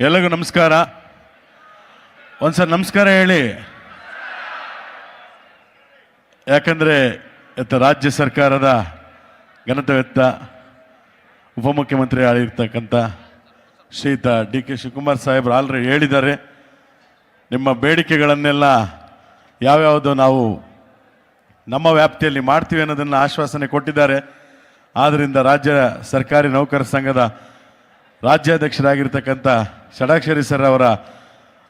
ಎಲ್ಲರಿಗೂ ನಮಸ್ಕಾರ. ಒಂದ್ಸಲ ನಮಸ್ಕಾರ ಹೇಳಿ. ಯಾಕಂದರೆ ಇವತ್ತು ರಾಜ್ಯ ಸರ್ಕಾರದ ಘನತೆವೆತ್ತ ಉಪಮುಖ್ಯಮಂತ್ರಿ ಆಗಿರ್ತಕ್ಕಂಥ ಶ್ರೀಯುತ ಡಿ ಕೆ ಶಿವಕುಮಾರ್ ಸಾಹೇಬ್ರು ಆಲ್ರೆಡಿ ಹೇಳಿದ್ದಾರೆ. ನಿಮ್ಮ ಬೇಡಿಕೆಗಳನ್ನೆಲ್ಲ ಯಾವ್ಯಾವುದು ನಾವು ನಮ್ಮ ವ್ಯಾಪ್ತಿಯಲ್ಲಿ ಮಾಡ್ತೀವಿ ಅನ್ನೋದನ್ನು ಆಶ್ವಾಸನೆ ಕೊಟ್ಟಿದ್ದಾರೆ. ಆದ್ದರಿಂದ ರಾಜ್ಯ ಸರ್ಕಾರಿ ನೌಕರ ಸಂಘದ ರಾಜ್ಯಾಧ್ಯಕ್ಷರಾಗಿರ್ತಕ್ಕಂಥ ಷಡಾಕ್ಷರಿ ಸರ್ ಅವರ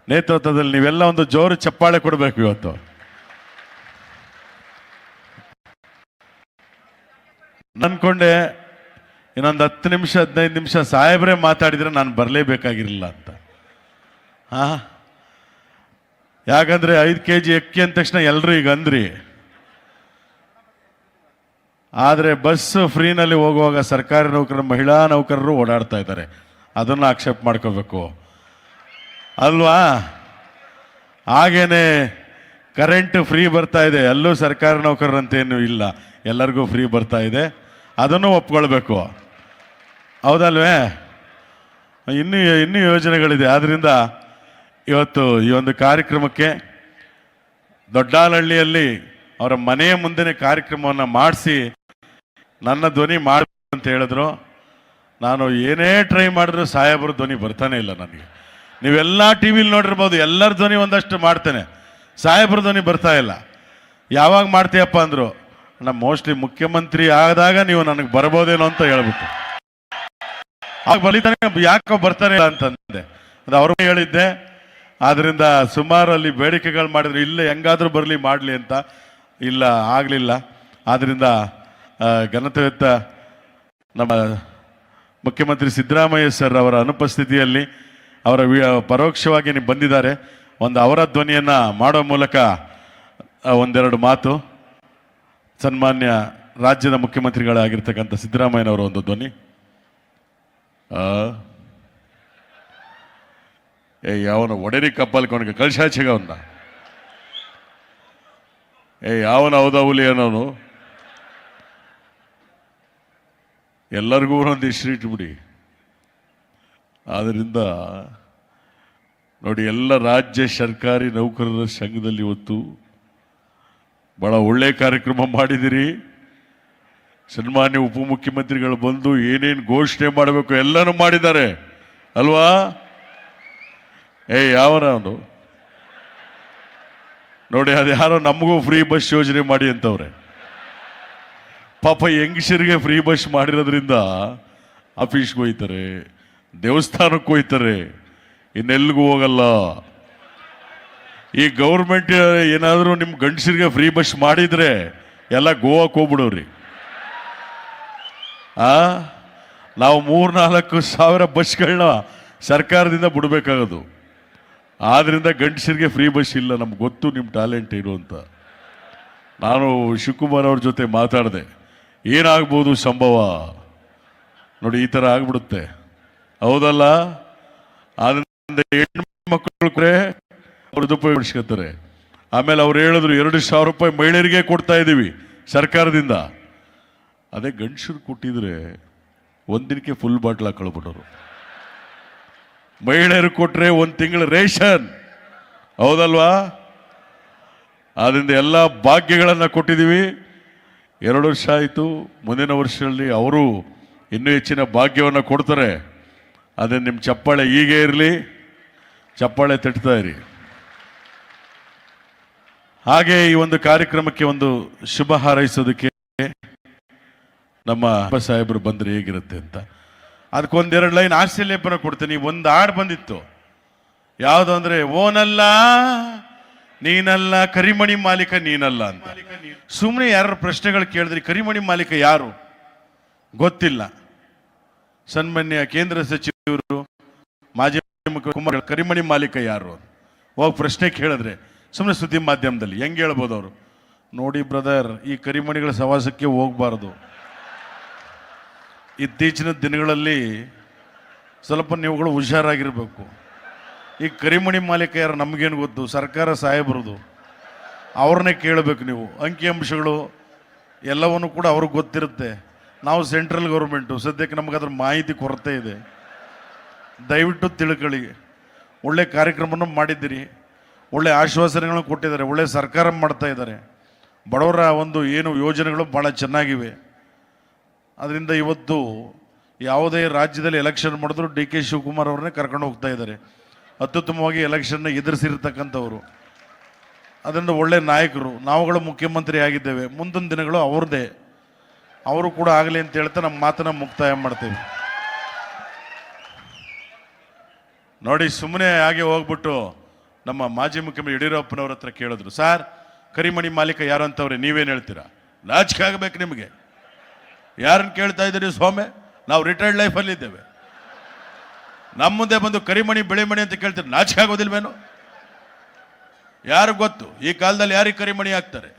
ನೇತೃತ್ವದಲ್ಲಿ ನೀವೆಲ್ಲ ಒಂದು ಜೋರು ಚಪ್ಪಾಳೆ ಕೊಡಬೇಕು ಇವತ್ತು. ನನ್ಕೊಂಡೆ ಇನ್ನೊಂದು ಹತ್ತು ನಿಮಿಷ, ಹದಿನೈದು ನಿಮಿಷ ಸಾಹೇಬ್ರೆ ಮಾತಾಡಿದ್ರೆ ನಾನು ಬರಲೇಬೇಕಾಗಿರಲಿಲ್ಲ ಅಂತ. ಹಾಂ ಯಾಕಂದ್ರೆ ಐದು ಕೆ ಜಿ ಅಕ್ಕಿ ಅಂದ ತಕ್ಷಣ ಎಲ್ಲರೂ ಈಗ ಅಂದ್ರಿ. ಆದರೆ ಬಸ್ ಫ್ರೀನಲ್ಲಿ ಹೋಗುವಾಗ ಸರ್ಕಾರಿ ನೌಕರರು, ಮಹಿಳಾ ನೌಕರರು ಓಡಾಡ್ತಾ ಇದ್ದಾರೆ. ಅದನ್ನು ಆಕ್ಷೇಪ ಮಾಡ್ಕೋಬೇಕು. ಅಲ್ವಾ? ಹಾಗೇನೆ ಕರೆಂಟ್ ಫ್ರೀ ಬರ್ತಾ ಇದೆ. ಎಲ್ಲೂ ಸರ್ಕಾರಿ ನೌಕರರಂತೇನು ಇಲ್ಲ. ಎಲ್ಲರಿಗೂ ಫ್ರೀ ಬರ್ತಾ ಇದೆ. ಅದನ್ನು ಒಪ್ಕೊಳ್ಬೇಕು. ಹೌದಲ್ವೇ? ಇನ್ನೂ ಇನ್ನೂ ಯೋಜನೆಗಳಿದೆ. ಆದ್ದರಿಂದ ಇವತ್ತು ಈ ಒಂದು ಕಾರ್ಯಕ್ರಮಕ್ಕೆ ದೊಡ್ಡಾಲಹಳ್ಳಿಯಲ್ಲಿ ಅವರ ಮನೆಯ ಮುಂದೆನೇ ಕಾರ್ಯಕ್ರಮವನ್ನು ಮಾಡಿಸಿ ನನ್ನ ಧ್ವನಿ ಮಾಡಬೇಕು ಅಂತ ಹೇಳಿದ್ರು. ನಾನು ಏನೇ ಟ್ರೈ ಮಾಡಿದ್ರು ಸಾಹೇಬ್ರ ಧ್ವನಿ ಬರ್ತಾನೆ ಇಲ್ಲ ನನಗೆ. ನೀವೆಲ್ಲ ಟಿ ವಿಲಿ ನೋಡಿರ್ಬೋದು, ಎಲ್ಲರ ಧ್ವನಿ ಒಂದಷ್ಟು ಮಾಡ್ತೇನೆ. ಸಾಹೇಬ್ರ ಧ್ವನಿ ಬರ್ತಾ ಇಲ್ಲ. ಯಾವಾಗ ಮಾಡ್ತೀಯಪ್ಪ ಅಂದರು ನಮ್ಮ ಮೋಸ್ಟ್ಲಿ ಮುಖ್ಯಮಂತ್ರಿ ಆದಾಗ ನೀವು ನನಗೆ ಬರ್ಬೋದೇನೋ ಅಂತ ಹೇಳ್ಬಿಟ್ಟು. ಆಗ ಬಲಿತಾನೆ ಯಾಕೋ ಬರ್ತಾನೆ ಇಲ್ಲ ಅಂತಂದೆ. ಅದು ಅವ್ರೂ ಹೇಳಿದ್ದೆ. ಆದ್ದರಿಂದ ಸುಮಾರು ಅಲ್ಲಿ ಬೇಡಿಕೆಗಳು ಮಾಡಿದ್ರು, ಇಲ್ಲ, ಹೆಂಗಾದ್ರೂ ಬರಲಿ, ಮಾಡಲಿ ಅಂತ. ಇಲ್ಲ, ಆಗಲಿಲ್ಲ. ಆದ್ರಿಂದ ಆ, ಘನತೆವೆತ್ತ ನಮ್ಮ ಮುಖ್ಯಮಂತ್ರಿ ಸಿದ್ದರಾಮಯ್ಯ ಸರ್ ಅವರ ಅನುಪಸ್ಥಿತಿಯಲ್ಲಿ ಅವರ ಪರೋಕ್ಷವಾಗಿ ಬಂದಿದ್ದಾರೆ. ಒಂದು ಅವರ ಧ್ವನಿಯನ್ನು ಮಾಡೋ ಮೂಲಕ ಒಂದೆರಡು ಮಾತು. ಸನ್ಮಾನ್ಯ ರಾಜ್ಯದ ಮುಖ್ಯಮಂತ್ರಿಗಳಾಗಿರ್ತಕ್ಕಂಥ ಸಿದ್ದರಾಮಯ್ಯನವರ ಒಂದು ಧ್ವನಿ. ಏಯ್ ಏ ಯಾವನ ಒಡೆರಿ ಕಪ್ಪಲ್ಕೊಂಡ್ಗೆ ಕಳ್ಸಾಚಿಗ ಅವನ್ನ ಏ ಯಾವನ ಹೌದೌಲಿ ಅನ್ನೋನು. ಎಲ್ಲರಿಗೂ ಒಂದೊಂದು ಹೆಸರು ಇಟ್ಬಿಡಿ. ಆದ್ದರಿಂದ ನೋಡಿ, ಎಲ್ಲ ರಾಜ್ಯ ಸರ್ಕಾರಿ ನೌಕರರ ಸಂಘದಲ್ಲಿ ಇವತ್ತು ಭಾಳ ಒಳ್ಳೆ ಕಾರ್ಯಕ್ರಮ ಮಾಡಿದಿರಿ. ಸನ್ಮಾನ್ಯ ಉಪಮುಖ್ಯಮಂತ್ರಿಗಳು ಬಂದು ಏನೇನು ಘೋಷಣೆ ಮಾಡಬೇಕು ಎಲ್ಲನೂ ಮಾಡಿದ್ದಾರೆ. ಅಲ್ವಾ? ಏ, ಯಾವನ ಅವನು ನೋಡಿ ಅದು ಯಾರೋ ನಮಗೂ ಫ್ರೀ ಬಸ್ ಯೋಜನೆ ಮಾಡಿ ಅಂತವ್ರೆ. ಪಾಪ ಹೆಂಗಸರಿಗೆ ಫ್ರೀ ಬಸ್ ಮಾಡಿರೋದ್ರಿಂದ ಆಫೀಸ್ಗೆ ಹೋಯ್ತಾರೆ, ದೇವಸ್ಥಾನಕ್ಕೆ ಹೋಯ್ತಾರೆ ಇನ್ನೆಲ್ಲಿಗೂ ಹೋಗಲ್ಲ. ಈ ಗೌರ್ಮೆಂಟ್ ಏನಾದರೂ ನಿಮ್ಮ ಗಂಡಸರಿಗೆ ಫ್ರೀ ಬಸ್ ಮಾಡಿದರೆ ಎಲ್ಲ ಗೋವಾಕ್ಕೆ ಹೋಗ್ಬಿಡೋರಿ. ಆ? ನಾವು ಮೂರ್ನಾಲ್ಕು ಸಾವಿರ ಬಸ್ಗಳನ್ನ ಸರ್ಕಾರದಿಂದ ಬಿಡಬೇಕಾಗೋದು. ಆದ್ದರಿಂದ ಗಂಡಸರಿಗೆ ಫ್ರೀ ಬಸ್ ಇಲ್ಲ, ನಮ್ಗೆ ಗೊತ್ತು ನಿಮ್ಮ ಟ್ಯಾಲೆಂಟ್ ಏನು ಅಂತ. ನಾನು ಶಿವಕುಮಾರ್ ಅವ್ರ ಜೊತೆ ಮಾತಾಡಿದೆ. ಏನಾಗ್ಬೋದು ಸಂಭವ? ನೋಡಿ, ಈ ಥರ ಆಗ್ಬಿಡುತ್ತೆ. ಹೌದಲ್ಲ? ಆದ್ರಿಂದ ಹೆಣ್ಮಕ್ಳು ಕೂಡ ಅವ್ರದ್ದು ಉಪಯೋಗಿಸ್ಕೊತಾರೆ ಆಮೇಲೆ ಅವ್ರು ಹೇಳಿದ್ರು, ಎರಡು ಸಾವಿರ ರೂಪಾಯಿ ಮಹಿಳೆಯರಿಗೆ ಕೊಡ್ತಾ ಇದ್ದೀವಿ ಸರ್ಕಾರದಿಂದ. ಅದೇ ಗಂಡಸರು ಕೊಟ್ಟಿದ್ರೆ ಒಂದಿನಕ್ಕೆ ಫುಲ್ ಬಾಟ್ಲ್ ಹಾಕೊಳ್ಬಿಟ್ಟರು ಮಹಿಳೆಯರು ಕೊಟ್ಟರೆ ಒಂದು ತಿಂಗಳ ರೇಷನ್. ಹೌದಲ್ವಾ? ಆದ್ದರಿಂದ ಎಲ್ಲ ಭಾಗ್ಯಗಳನ್ನು ಕೊಟ್ಟಿದ್ದೀವಿ. ಎರಡು ವರ್ಷ ಆಯಿತು. ಮುಂದಿನ ವರ್ಷದಲ್ಲಿ ಅವರು ಇನ್ನೂ ಹೆಚ್ಚಿನ ಭಾಗ್ಯವನ್ನು ಕೊಡ್ತಾರೆ. ಅದೇ ನಿಮ್ಮ ಚಪ್ಪಾಳೆ ಹೀಗೆ ಇರಲಿ, ಚಪ್ಪಾಳೆ ತಟ್ತಾ ಇರಿ. ಹಾಗೆ ಈ ಒಂದು ಕಾರ್ಯಕ್ರಮಕ್ಕೆ ಒಂದು ಶುಭ ಹಾರೈಸೋದಕ್ಕೆ ನಮ್ಮ ಸಾಹೇಬರು ಬಂದರೆ ಹೇಗಿರುತ್ತೆ ಅಂತ. ಅದಕ್ಕೊಂದೆರಡು ಲೈನ್ ಆಶ್ಚರ್ಯಪನ ಕೊಡ್ತೀನಿ. ಒಂದು ಹಾಡು ಬಂದಿತ್ತು. ಯಾವುದು ಅಂದರೆ, ಓನಲ್ಲ ನೀನಲ್ಲ, ಕರಿಮಣಿ ಮಾಲೀಕ ನೀನಲ್ಲ ಅಂತ. ಸುಮ್ಮನೆ ಯಾರು ಪ್ರಶ್ನೆಗಳು ಕೇಳಿದ್ರಿ, ಕರಿಮಣಿ ಮಾಲೀಕ ಯಾರು? ಗೊತ್ತಿಲ್ಲ. ಸನ್ಮಾನ್ಯ ಕೇಂದ್ರ ಸಚಿವರು, ಮಾಜಿ ಮುಖ್ಯ ಕುಮಾರ್ ಕರಿಮಣಿ ಮಾಲೀಕ ಯಾರು ಹೋಗಿ ಪ್ರಶ್ನೆ ಕೇಳಿದ್ರೆ ಸುಮ್ಮನೆ ಸುದ್ದಿ ಮಾಧ್ಯಮದಲ್ಲಿ, ಹೆಂಗೆ ಹೇಳ್ಬೋದು ಅವರು? ನೋಡಿ ಬ್ರದರ್, ಈ ಕರಿಮಣಿಗಳ ಸವಾಸಕ್ಕೆ ಹೋಗಬಾರ್ದು. ಇತ್ತೀಚಿನ ದಿನಗಳಲ್ಲಿ ಸ್ವಲ್ಪ ನೀವುಗಳು ಹುಷಾರಾಗಿರ್ಬೇಕು. ಈ ಕರಿಮಣಿ ಮಾಲೀಕ ಯಾರು ನಮಗೇನು ಗೊತ್ತು? ಸರ್ಕಾರ ಸಾಹೇಬರದು. ಅವ್ರನ್ನೇ ಕೇಳಬೇಕು ನೀವು. ಅಂಕಿಅಂಶಗಳು ಎಲ್ಲವನ್ನು ಕೂಡ ಅವ್ರಿಗೆ ಗೊತ್ತಿರುತ್ತೆ. ನಾವು ಸೆಂಟ್ರಲ್ ಗೌರ್ಮೆಂಟು. ಸದ್ಯಕ್ಕೆ ನಮ್ಗೆ ಅದ್ರ ಮಾಹಿತಿ ಕೊರತೆ ಇದೆ. ದಯವಿಟ್ಟು ತಿಳ್ಕೊಳ್ಳಿ. ಒಳ್ಳೆ ಕಾರ್ಯಕ್ರಮವನ್ನು ಮಾಡಿದ್ದೀರಿ. ಒಳ್ಳೆ ಆಶ್ವಾಸನೆಗಳನ್ನು ಕೊಟ್ಟಿದ್ದಾರೆ. ಒಳ್ಳೆ ಸರ್ಕಾರ ಮಾಡ್ತಾ ಇದ್ದಾರೆ. ಬಡವರ ಒಂದು ಏನು ಯೋಜನೆಗಳು ಭಾಳ ಚೆನ್ನಾಗಿವೆ. ಅದರಿಂದ ಇವತ್ತು ಯಾವುದೇ ರಾಜ್ಯದಲ್ಲಿ ಎಲೆಕ್ಷನ್ ಮಾಡಿದ್ರು ಡಿ ಕೆ ಶಿವಕುಮಾರ್ ಅವ್ರನ್ನೇ ಕರ್ಕೊಂಡು ಹೋಗ್ತಾ ಇದ್ದಾರೆ. ಅತ್ಯುತ್ತಮವಾಗಿ ಎಲೆಕ್ಷನ್ನ ಎದುರಿಸಿರ್ತಕ್ಕಂಥವ್ರು. ಅದರಿಂದ ಒಳ್ಳೆ ನಾಯಕರು, ನಾವುಗಳು ಮುಖ್ಯಮಂತ್ರಿ ಆಗಿದ್ದೇವೆ. ಮುಂದಿನ ದಿನಗಳು ಅವ್ರದ್ದೇ. ಅವರು ಕೂಡ ಆಗಲಿ ಅಂತ ಹೇಳ್ತಾ ನಮ್ಮ ಮಾತನ್ನು ಮುಕ್ತಾಯ ಮಾಡ್ತೇವೆ. ನೋಡಿ ಸುಮ್ಮನೆ ಹಾಗೆ ಹೋಗ್ಬಿಟ್ಟು ನಮ್ಮ ಮಾಜಿ ಮುಖ್ಯಮಂತ್ರಿ ಯಡಿಯೂರಪ್ಪನವ್ರ ಹತ್ರ ಕೇಳಿದ್ರು, ಸರ್, ಕರಿಮಣಿ ಮಾಲೀಕ ಯಾರು ಅಂತವ್ರೆ ನೀವೇನು ಹೇಳ್ತೀರಾ? ನಾಚಿಕೆ ಆಗಬೇಕು ನಿಮಗೆ. ಯಾರನ್ನು ಕೇಳ್ತಾ ಇದ್ದೀರಿ ಸ್ವಾಮಿ? ನಾವು ರಿಟೈರ್ಡ್ ಲೈಫಲ್ಲಿ ಇದ್ದೇವೆ ನಮ್ಮ ಮುಂದೆ ಬಂದು ಕರಿಮಣಿ, ಬೆಳೆಮಣಿ ಅಂತ ಕೇಳ್ತೀರಿ ನಾಚಿಕೆ ಆಗೋದಿಲ್ವೇನು? ಯಾರು ಗೊತ್ತು? ಈ ಕಾಲದಲ್ಲಿ ಯಾರಿಗೆ ಕರಿಮಣಿ ಹಾಕ್ತಾರೆ?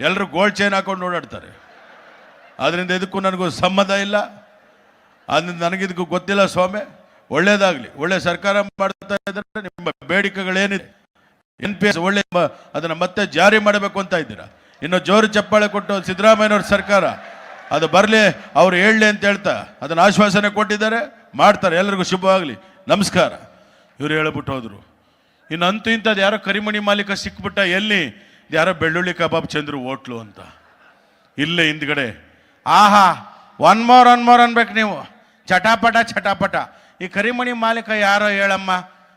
ಎಲ್ಲರೂ ಗೋಲ್ಡ್ ಚೈನ್ ಹಾಕೊಂಡು ಓಡಾಡ್ತಾರೆ. ಅದರಿಂದ ಇದಕ್ಕೂ ನನಗೂ ಸಂಬಂಧ ಇಲ್ಲ. ಅದರಿಂದ ನನಗಿದಕ್ಕೂ ಗೊತ್ತಿಲ್ಲ ಸ್ವಾಮಿ. ಒಳ್ಳೇದಾಗಲಿ. ಒಳ್ಳೆ ಸರ್ಕಾರ ಮಾಡ್ತಾ ಇದ್ದಾರೆ ನಿಮ್ಮ ಬೇಡಿಕೆಗಳೇನಿದೆ? ಎನ್ ಪಿ ಎಸ್ ಒಳ್ಳೆ ಅದನ್ನ ಮತ್ತೆ ಜಾರಿ ಮಾಡಬೇಕು ಅಂತ ಇದ್ದೀರಾ? ಇನ್ನು ಜೋರು ಚಪ್ಪಾಳೆ ಕೊಟ್ಟು ಸಿದ್ದರಾಮಯ್ಯನವ್ರ ಸರ್ಕಾರ, ಅದು ಬರಲಿ, ಅವ್ರು ಹೇಳಲಿ ಅಂತ ಹೇಳ್ತಾ ಅದನ್ನ ಆಶ್ವಾಸನೆ ಕೊಟ್ಟಿದ್ದಾರೆ. ಮಾಡ್ತಾರೆ ಎಲ್ಲರಿಗೂ ಶುಭವಾಗಲಿ. ನಮಸ್ಕಾರ. ಇವ್ರು ಹೇಳ್ಬಿಟ್ಟು ಹೋದರು. ಇನ್ನು ಅಂತೂ ಇಂಥದ್ದು ಯಾರೋ ಕರಿಮಣಿ ಮಾಲೀಕ ಸಿಕ್ಬಿಟ್ಟ ಎಲ್ಲಿ? ಯಾರೋ ಬೆಳ್ಳುಳ್ಳಿ ಕಬಾಬ್ ಚಂದ್ರು ಓಟ್ಲು ಅಂತ. ಇಲ್ಲೇ ಹಿಂದ್ಗಡೆ. ಆಹಾ ಒನ್ ಮೋರ್ ಒನ್ ಮೋರ್ ಅನ್ಬೇಕು ನೀವು. ಚಟಾಪಟ ಚಟಾಪಟ. ಈ ಕರಿಮಣಿ ಮಾಲೀಕ ಯಾರೋ ಹೇಳಮ್ಮ?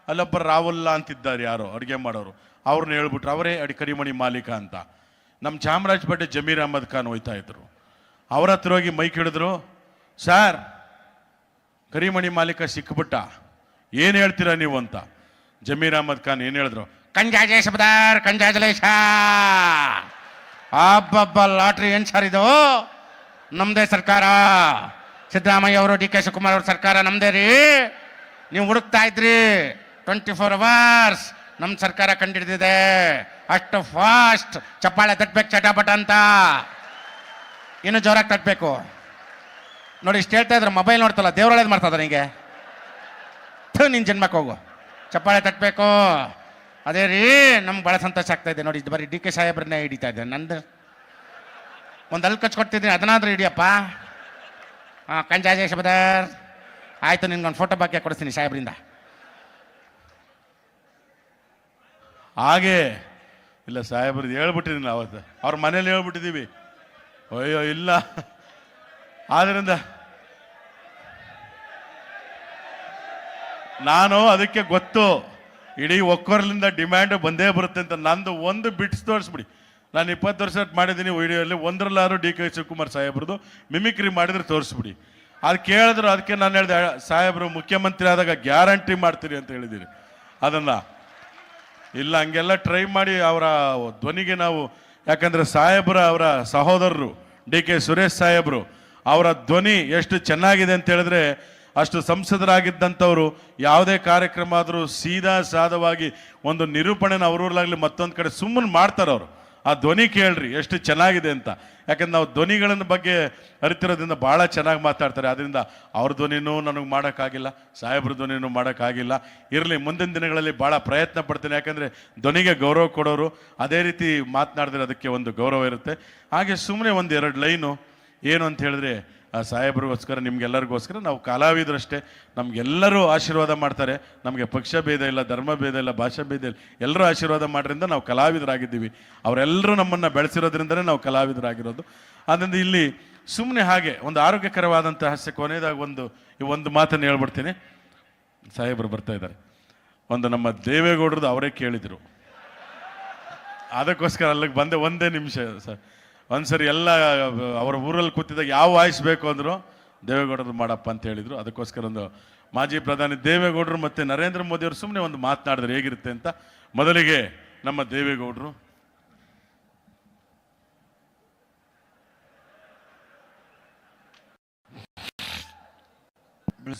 ಅಲ್ಲೊಬ್ಬ ರಾಹುಲ್ ಅಂತಿದ್ದಾರೆ ಯಾರೋ, ಅಡುಗೆ ಮಾಡೋರು. ಅವ್ರನ್ನ ಹೇಳ್ಬಿಟ್ರು, ಅವರೇ ಅಡಿ ಕರಿಮಣಿ ಮಾಲೀಕ ಅಂತ. ನಮ್ಮ ಚಾಮರಾಜಪೇಟೆ ಜಮೀರ್ ಅಹಮದ್ ಖಾನ್ ಹೋಯ್ತಾ ಇದ್ರು. ಅವ್ರ ಹತ್ರ ಹೋಗಿ ಮೈಕ್ ಹಿಡಿದ್ರು. ಸರ್ ಕರಿಮಣಿ ಮಾಲೀಕ ಸಿಕ್ಕಿಬಿಟ್ಟ ಏನು ಹೇಳ್ತೀರಾ ನೀವು ಅಂತ. ಜಮೀರ್ ಅಹಮದ್ ಖಾನ್ ಏನು ಹೇಳಿದ್ರು? ಕಂಜಾಜೇಶ ಬದಾರ್ ಕಂಜಾಜಲೇಶ ಅಬ್ಬಬ್ಬ, ಲಾಟ್ರಿ ಏನು ಸರ್ ಇದು? ನಮ್ಮದೇ ಸರ್ಕಾರ. ಸಿದ್ದರಾಮಯ್ಯ ಅವರು, ಡಿ ಕೆ ಶಿವಕುಮಾರ್ ಅವ್ರ ಸರ್ಕಾರ ನಮ್ದೇ ರೀ. ನೀವು ಹುಡುಕ್ತಾ ಇದ್ರಿ. ಟ್ವೆಂಟಿ ಫೋರ್ ಅವರ್ಸ್ ನಮ್ಮ ಸರ್ಕಾರ ಕಂಡಿಡ್ದಿದೆ. ಅಷ್ಟು ಫಾಸ್ಟ್ ಚಪ್ಪಾಳೆ ತಟ್ಬೇಕು, ಚಟಾಪಟ ಅಂತ. ಇನ್ನು ಜೋರಾಗಿ ತಟ್ಬೇಕು. ನೋಡಿ ಇಷ್ಟು ಹೇಳ್ತಾ ಇದ್ರೆ ಮೊಬೈಲ್ ನೋಡ್ತಲ್ಲ ದೇವ್ರೊಳೇದು ಮಾಡ್ತದ ನಿಂಗೆ ಥೂ ನಿನ್ನ ಜನ್ಮಕ್ಕೆ ಹೋಗು. ಚಪ್ಪಾಳೆ ತಟ್ಟಬೇಕು ಅದೇ ರೀ, ನಮ್ಗೆ ಭಾಳ ಸಂತೋಷ ಆಗ್ತಾ ಇದೆ. ನೋಡಿ, ಇದು ಬರೀ ಡಿ ಕೆ ಸಾಹೇಬ್ರನ್ನೇ ಹಿಡಿತಾ ಇದ್ದೆ ನಂದು ಒಂದು ಅಲ್ಲಿ ಕೊಡ್ತಿದ್ದೀನಿ, ಅದನ್ನಾದ್ರೂ ಹಿಡಿಯಪ್ಪ. ಹಾಂ ಕಂಜಾಜೇಶ್ ಬದರ್ ಆಯ್ತು, ನಿನ್ಗೊಂದು ಫೋಟೋ ಬಾಕಿ ಕೊಡಿಸ್ತೀನಿ ಸಾಹೇಬ್ರಿಂದ. ಹಾಗೆ, ಇಲ್ಲ, ಸಾಹೇಬ್ರದ್ದು ಹೇಳ್ಬಿಟ್ಟಿದ್ದೀನಿ ಅವತ್ತು ಅವ್ರ ಮನೇಲಿ ಹೇಳ್ಬಿಟ್ಟಿದ್ದೀವಿ. ಅಯ್ಯೋ, ಇಲ್ಲ. ಆದ್ರಿಂದ ನಾನು ಅದಕ್ಕೆ ಗೊತ್ತು. ಇಡೀ ಒಕ್ಕೊರ್ಲಿಂದ ಡಿಮ್ಯಾಂಡ್ ಬಂದೇ ಬರುತ್ತೆ ಅಂತ ನಂದು ಒಂದು ಬಿಟ್ಸ್ ತೋರಿಸ್ಬಿಡಿ. ನಾನು ಇಪ್ಪತ್ತು ವರ್ಷ ಮಾಡಿದ್ದೀನಿ ವಿಡಿಯೋಲ್ಲಿ ಒಂದರಲ್ಲಾರು ಡಿ ಕೆ ಶಿವಕುಮಾರ್ ಸಾಹೇಬ್ರದ್ದು ಮಿಮಿಕ್ರಿ ಮಾಡಿದ್ರೆ ತೋರಿಸ್ಬಿಡಿ. ಅದು ಕೇಳಿದ್ರು ಅದಕ್ಕೆ ನಾನು ಹೇಳಿದೆ, ಸಾಹೇಬರು ಮುಖ್ಯಮಂತ್ರಿ ಆದಾಗ ಗ್ಯಾರಂಟಿ ಮಾಡ್ತೀರಿ ಅಂತ ಹೇಳಿದ್ದೀರಿ. ಅದನ್ನು. ಇಲ್ಲ, ಹಂಗೆಲ್ಲ ಟ್ರೈ ಮಾಡಿ ಅವರ ಧ್ವನಿಗೆ ನಾವು, ಯಾಕಂದರೆ ಸಾಹೇಬ್ರ ಅವರ ಸಹೋದರರು, ಡಿ ಕೆ ಸುರೇಶ್ ಸಾಹೇಬರು, ಅವರ ಧ್ವನಿ ಎಷ್ಟು ಚೆನ್ನಾಗಿದೆ ಅಂತ ಹೇಳಿದ್ರೆ ಅಷ್ಟು ಸಂಸದರಾಗಿದ್ದಂಥವರು ಯಾವುದೇ ಕಾರ್ಯಕ್ರಮ ಆದರೂ ಸೀದಾ ಸಾದವಾಗಿ ಒಂದು ನಿರೂಪಣೆನ ಅವ್ರೂರ್ಲಾಗ್ಲಿ ಮತ್ತೊಂದು ಕಡೆ ಸುಮ್ಮನೆ ಮಾಡ್ತಾರೆ ಅವರು ಆ ಧ್ವನಿ ಕೇಳ್ರಿ, ಎಷ್ಟು ಚೆನ್ನಾಗಿದೆ ಅಂತ. ಯಾಕಂದ್ರೆ ನಾವು ಧ್ವನಿಗಳನ್ನ ಬಗ್ಗೆ ಅರಿತಿರೋದ್ರಿಂದ ಭಾಳ ಚೆನ್ನಾಗಿ ಮಾತಾಡ್ತಾರೆ. ಅದರಿಂದ ಅವ್ರ ಧ್ವನಿನೂ ನನಗೆ ಮಾಡೋಕ್ಕಾಗಿಲ್ಲ, ಸಾಹೇಬ್ರ ಧ್ವನಿನೂ ಮಾಡೋಕ್ಕಾಗಿಲ್ಲ. ಇರಲಿ, ಮುಂದಿನ ದಿನಗಳಲ್ಲಿ ಭಾಳ ಪ್ರಯತ್ನ ಪಡ್ತೀನಿ. ಯಾಕಂದರೆ ಧ್ವನಿಗೆ ಗೌರವ ಕೊಡೋರು, ಅದೇ ರೀತಿ ಮಾತನಾಡಿದ್ರೆ ಅದಕ್ಕೆ ಒಂದು ಗೌರವ ಇರುತ್ತೆ. ಹಾಗೆ ಸುಮ್ಮನೆ ಒಂದು ಎರಡು ಲೈನು, ಏನು ಅಂತ ಹೇಳಿದ್ರೆ ಆ ಸಾಹೇಬ್ರಿಗೋಸ್ಕರ, ನಿಮ್ಗೆಲ್ಲರಿಗೋಸ್ಕರ ನಾವು ಕಲಾವಿದರಷ್ಟೇ. ನಮಗೆಲ್ಲರೂ ಆಶೀರ್ವಾದ ಮಾಡ್ತಾರೆ. ನಮಗೆ ಪಕ್ಷ ಭೇದ ಇಲ್ಲ, ಧರ್ಮ ಭೇದ ಇಲ್ಲ, ಭಾಷಾ ಭೇದ ಇಲ್ಲ. ಎಲ್ಲರೂ ಆಶೀರ್ವಾದ ಮಾಡ್ರಿಂದ ನಾವು ಕಲಾವಿದರಾಗಿದ್ದೀವಿ. ಅವರೆಲ್ಲರೂ ನಮ್ಮನ್ನು ಬೆಳೆಸಿರೋದ್ರಿಂದಲೇ ನಾವು ಕಲಾವಿದರಾಗಿರೋದು. ಆದ್ದರಿಂದ ಇಲ್ಲಿ ಸುಮ್ಮನೆ ಹಾಗೆ ಒಂದು ಆರೋಗ್ಯಕರವಾದಂಥ ಹಾಸ್ಯ, ಕೊನೆಯದಾಗ ಒಂದು, ಈ ಒಂದು ಮಾತನ್ನು ಹೇಳ್ಬಿಡ್ತೀನಿ. ಸಾಹೇಬರು ಬರ್ತಾ ಇದ್ದಾರೆ. ಒಂದು ನಮ್ಮ ದೇವೇಗೌಡರದ್ದು ಅವರೇ ಕೇಳಿದರು. ಅದಕ್ಕೋಸ್ಕರ ಅಲ್ಲಿಗೆ ಬಂದೆ, ಒಂದೇ ನಿಮಿಷ ಸರ್. ಒಂದ್ಸರಿ ಎಲ್ಲ, ಅವರ ಊರಲ್ಲಿ ಕೂತಿದ್ದಾಗ ಯಾವ ವಾಯ್ಸ್ ಬೇಕು ಅಂದರು, ದೇವೇಗೌಡರು ಮಾಡಪ್ಪ ಅಂತ ಹೇಳಿದರು. ಅದಕ್ಕೋಸ್ಕರ ಒಂದು ಮಾಜಿ ಪ್ರಧಾನಿ ದೇವೇಗೌಡರು ಮತ್ತು ನರೇಂದ್ರ ಮೋದಿ ಅವರು ಸುಮ್ಮನೆ ಒಂದು ಮಾತನಾಡಿದ್ರೆ ಹೇಗಿರುತ್ತೆ ಅಂತ ಮೊದಲಿಗೆ ನಮ್ಮ ದೇವೇಗೌಡರು.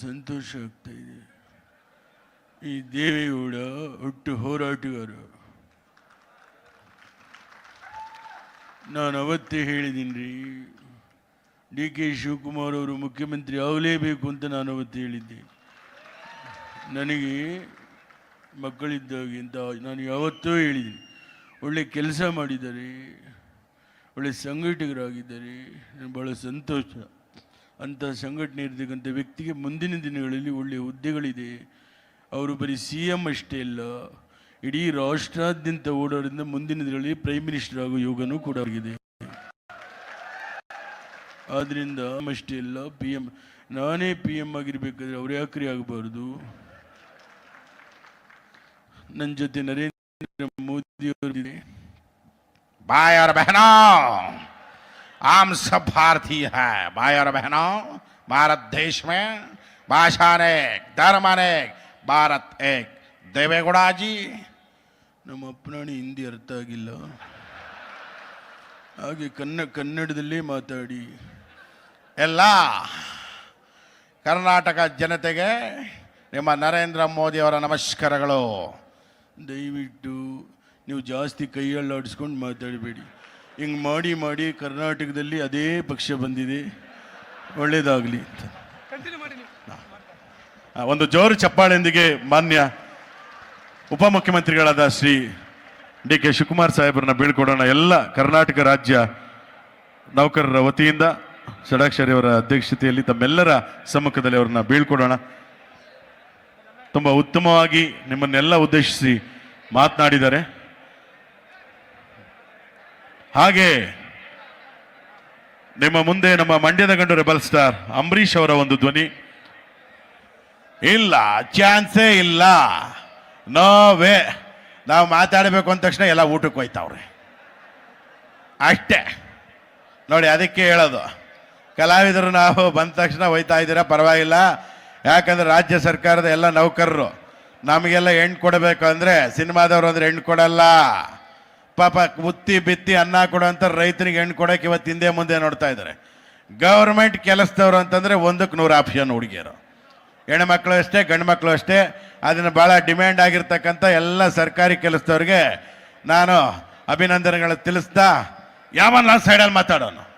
ಸಂತೋಷ ಆಗ್ತಾ ಇದೆ. ಈ ದೇವೇಗೌಡ ಹುಟ್ಟು ಹೋರಾಟಗಾರ. ನಾನು ಅವತ್ತೇ ಹೇಳಿದ್ದೀನಿ ರೀ ಡಿ ಕೆ ಶಿವಕುಮಾರ್ ಅವರು ಮುಖ್ಯಮಂತ್ರಿ ಆಗಲೇಬೇಕು ಅಂತ ನಾನು ಅವತ್ತು ಹೇಳಿದ್ದೆ. ನನಗೆ ಮಕ್ಕಳಿದ್ದಾಗಿಂತ ನಾನು ಯಾವತ್ತೂ ಹೇಳಿದ್ದೀನಿ. ಒಳ್ಳೆ ಕೆಲಸ ಮಾಡಿದ್ದಾರೆ. ಒಳ್ಳೆ ಸಂಘಟಕರಾಗಿದ್ದಾರೆ. ನನಗೆ ಭಾಳ ಸಂತೋಷ. ಅಂಥ ಸಂಘಟನೆ ಇರತಕ್ಕಂಥ ವ್ಯಕ್ತಿಗೆ ಮುಂದಿನ ದಿನಗಳಲ್ಲಿ ಒಳ್ಳೆಯ ಹುದ್ದೆಗಳಿದೆ. ಅವರು ಬರೀ ಸಿ ಎಂ ಅಷ್ಟೇ ಅಲ್ಲ ಇಡೀ ರಾಷ್ಟ್ರಾದ್ಯಂತ ಓಡಾಡಿದ ಮುಂದಿನ ದಿನಗಳಲ್ಲಿ ಪ್ರೈಮ್ ಮಿನಿಸ್ಟರ್ ಆಗೋ ಯೋಗನೂ ಕೂಡ ಆಗಿದೆ ಆದ್ರಿಂದ ಅಷ್ಟೇ ಇಲ್ಲ ಪಿ ಎಂ ನಾನೇ ಪಿ ಎಂ ಆಗಿರ್ಬೇಕಾದ್ರೆ ಅವ್ರು ಯಾಕ್ರಿ ಆಗಬಾರ್ದು ನನ್ನ ಜೊತೆ ನರೇಂದ್ರ ಮೋದಿ ಅವರಿದೆ भाई और बहनों आम सब भारतीय है भाई और बहनों भारत देश में भाषा अनेक धर्म अनेक भारत एक देवेगौड़ा जी ನಮ್ಮ ಅಪ್ಪನಾಣಿ ಹಿಂದಿ ಅರ್ಥ ಆಗಿಲ್ಲ. ಹಾಗೆ ಕನ್ನ ಕನ್ನಡದಲ್ಲೇ ಮಾತಾಡಿ. ಎಲ್ಲ ಕರ್ನಾಟಕ ಜನತೆಗೆ ನಿಮ್ಮ ನರೇಂದ್ರ ಮೋದಿ ಅವರ ನಮಸ್ಕಾರಗಳು. ದಯವಿಟ್ಟು ನೀವು ಜಾಸ್ತಿ ಕೈಯಲ್ಲಾಡಿಸ್ಕೊಂಡು ಮಾತಾಡಬೇಡಿ. ಹಿಂಗೆ ಮಾಡಿ ಮಾಡಿ ಕರ್ನಾಟಕದಲ್ಲಿ ಅದೇ ಪಕ್ಷ ಬಂದಿದೆ. ಒಳ್ಳೆಯದಾಗಲಿ ಅಂತ. ಒಂದು ಜೋರು ಚಪ್ಪಾಳೆಯೊಂದಿಗೆ ಮಾನ್ಯ ಉಪಮುಖ್ಯಮಂತ್ರಿಗಳಾದ ಶ್ರೀ ಡಿ ಕೆ ಶಿವಕುಮಾರ್ ಸಾಹೇಬರನ್ನ ಬೀಳ್ಕೊಡೋಣ ಎಲ್ಲ ಕರ್ನಾಟಕ ರಾಜ್ಯ ನೌಕರರ ವತಿಯಿಂದ ಷಡಾಕ್ಷರಿಯವರ ಅಧ್ಯಕ್ಷತೆಯಲ್ಲಿ ತಮ್ಮೆಲ್ಲರ ಸಮ್ಮುಖದಲ್ಲಿ ಅವರನ್ನ ಬೀಳ್ಕೊಡೋಣ. ತುಂಬ ಉತ್ತಮವಾಗಿ ನಿಮ್ಮನ್ನೆಲ್ಲ ಉದ್ದೇಶಿಸಿ ಮಾತನಾಡಿದ್ದಾರೆ. ಹಾಗೆ ನಿಮ್ಮ ಮುಂದೆ ನಮ್ಮ ಮಂಡ್ಯದ ಗಂಡು ರೆಬಲ್ ಸ್ಟಾರ್ ಅಂಬರೀಶ್ ಅವರ ಒಂದು ಧ್ವನಿ. ಇಲ್ಲ, ಚಾನ್ಸೇ ಇಲ್ಲ. ನೋ ವೇ ನಾವು ಮಾತಾಡಬೇಕು ಅಂದ ತಕ್ಷಣ ಎಲ್ಲ ಊಟಕ್ಕೆ ಹೋಯ್ತಾವ್ರೆ. ಅಷ್ಟೇ. ನೋಡಿ, ಅದಕ್ಕೆ ಹೇಳೋದು. ಕಲಾವಿದರು ನಾವು ಬಂದ ತಕ್ಷಣ ಹೋಯ್ತಾ ಇದ್ದೀರಾ? ಪರವಾಗಿಲ್ಲ. ಯಾಕಂದ್ರೆ ರಾಜ್ಯ ಸರ್ಕಾರದ ಎಲ್ಲ ನೌಕರರು, ನಮಗೆಲ್ಲ ಹೆಣ್ಣು ಕೊಡಬೇಕು ಅಂದರೆ ಸಿನಿಮಾದವರು ಅಂದರೆ ಹೆಣ್ಣು ಕೊಡಲ್ಲ. ಪಾಪ ಉತ್ತಿ ಬಿತ್ತಿ ಅನ್ನ ಕೊಡೋಂಥ ರೈತರಿಗೆ ಹೆಣ್ಣು ಕೊಡೋಕೆ ಇವತ್ತು ಹಿಂದೆ ಮುಂದೆ ನೋಡ್ತಾ ಇದ್ದಾರೆ. ಗೌರ್ಮೆಂಟ್ ಕೆಲಸದವರು ಅಂತಂದರೆ ಒಂದಕ್ಕೆ ನೂರು ಆಪ್ಷನ್ ಹುಡುಗಿಯರು. ಹೆಣ್ಮಕ್ಳು ಅಷ್ಟೇ, ಗಂಡು ಮಕ್ಕಳು ಅಷ್ಟೇ. ಅದನ್ನು ಭಾಳ ಡಿಮ್ಯಾಂಡ್ ಆಗಿರ್ತಕ್ಕಂಥ ಎಲ್ಲ ಸರ್ಕಾರಿ ಕೆಲಸದವ್ರಿಗೆ ನಾನು ಅಭಿನಂದನೆಗಳು ತಿಳಿಸ್ತಾ ಯಾವ ಸೈಡಲ್ಲಿ ಮಾತಾಡೋನು?